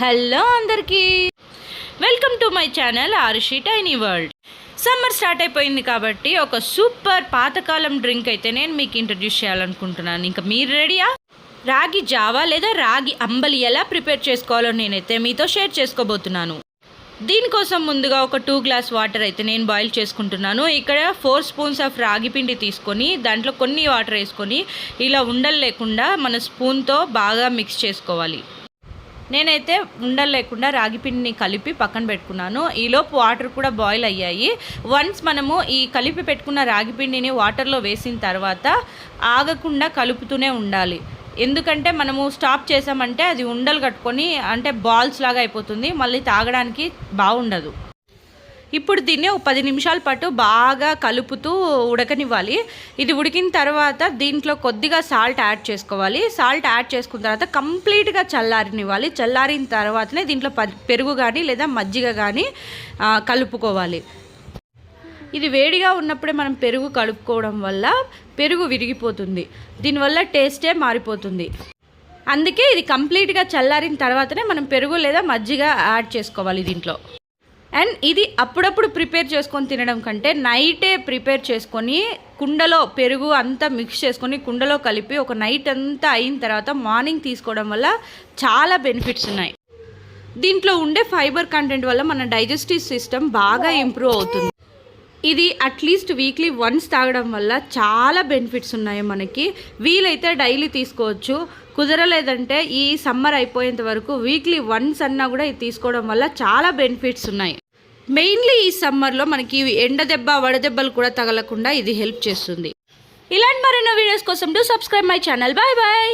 Hello అందరికీ. Welcome to my channel Arushi tiny world summer start అయిపోయింది కాబట్టి ఒక సూపర్ పాతకాలం డ్రింక్ అయితే నేను మీకు ఇంట్రడ్యూస్ చేయాలనుకుంటున్నాను. ఇంకా మీరు రెడీయా రాగి జావా లేదా రాగి అంబలి ఎలా ప్రిపేర్ చేసుకోవాలో నేనైతే మీతో షేర్ చేసుకోబోతున్నాను. దీనికోసం ముందుగా ఒక టూ గ్లాస్ వాటర్ అయితే నేను బాయిల్ చేసుకుంటున్నాను. ఇక్కడ ఫోర్ స్పూన్స్ ఆఫ్ రాగి పిండి తీసుకొని దాంట్లో కొన్ని వాటర్ వేసుకొని ఇలా ఉండలు లేకుండా మన స్పూన్తో బాగా మిక్స్ చేసుకోవాలి. నేనైతే ఉండలు లేకుండా రాగి పిండిని కలిపి పక్కన పెట్టుకున్నాను. ఈలోపు వాటర్ కూడా బాయిల్ అయ్యాయి. వన్స్ మనము ఈ కలిపి పెట్టుకున్న రాగి పిండిని వాటర్లో వేసిన తర్వాత ఆగకుండా కలుపుతూనే ఉండాలి. ఎందుకంటే మనము స్టాప్ చేసామంటే అది ఉండలు కట్టుకొని అంటే బాల్స్ లాగా అయిపోతుంది. మళ్ళీ తాగడానికి బాగుండదు. ఇప్పుడు దీన్ని ఒక పది నిమిషాల పాటు బాగా కలుపుతూ ఉడకనివ్వాలి. ఇది ఉడికిన తర్వాత దీంట్లో కొద్దిగా సాల్ట్ యాడ్ చేసుకోవాలి. సాల్ట్ యాడ్ చేసుకున్న తర్వాత కంప్లీట్గా చల్లారినివ్వాలి. చల్లారిన తర్వాతనే దీంట్లో ప- పెరుగు కానీ లేదా మజ్జిగ కానీ కలుపుకోవాలి. ఇది వేడిగా ఉన్నప్పుడే మనం పెరుగు కలుపుకోవడం వల్ల పెరుగు విరిగిపోతుంది. దీనివల్ల టేస్టే మారిపోతుంది. అందుకే ఇది కంప్లీట్గా చల్లారిన తర్వాతనే మనం పెరుగు లేదా మజ్జిగ యాడ్ చేసుకోవాలి దీంట్లో. అండ్ ఇది అప్పుడప్పుడు ప్రిపేర్ చేసుకొని తినడం కంటే నైటే ప్రిపేర్ చేసుకొని కుండలో పెరుగు అంతా మిక్స్ చేసుకొని కుండలో కలిపి ఒక నైట్ అంతా అయిన తర్వాత మార్నింగ్ తీసుకోవడం వల్ల చాలా బెనిఫిట్స్ ఉన్నాయి. దీంట్లో ఉండే ఫైబర్ కంటెంట్ వల్ల మన డైజెస్టివ్ సిస్టమ్ బాగా ఇంప్రూవ్ అవుతుంది. ఇది అట్లీస్ట్ వీక్లీ వన్స్ తాగడం వల్ల చాలా బెనిఫిట్స్ ఉన్నాయి మనకి. వీలైతే డైలీ తీసుకోవచ్చు. కుదరలేదంటే ఈ సమ్మర్ అయిపోయేంత వరకు వీక్లీ వన్స్ అన్నా కూడా ఇది తీసుకోవడం వల్ల చాలా బెనిఫిట్స్ ఉన్నాయి. మెయిన్లీ ఈ సమ్మర్లో మనకి ఎండ దెబ్బ వడదెబ్బలు కూడా తగలకుండా ఇది హెల్ప్ చేస్తుంది. ఇలాంటి మరెన్నో వీడియోస్ కోసం do subscribe my channel bye bye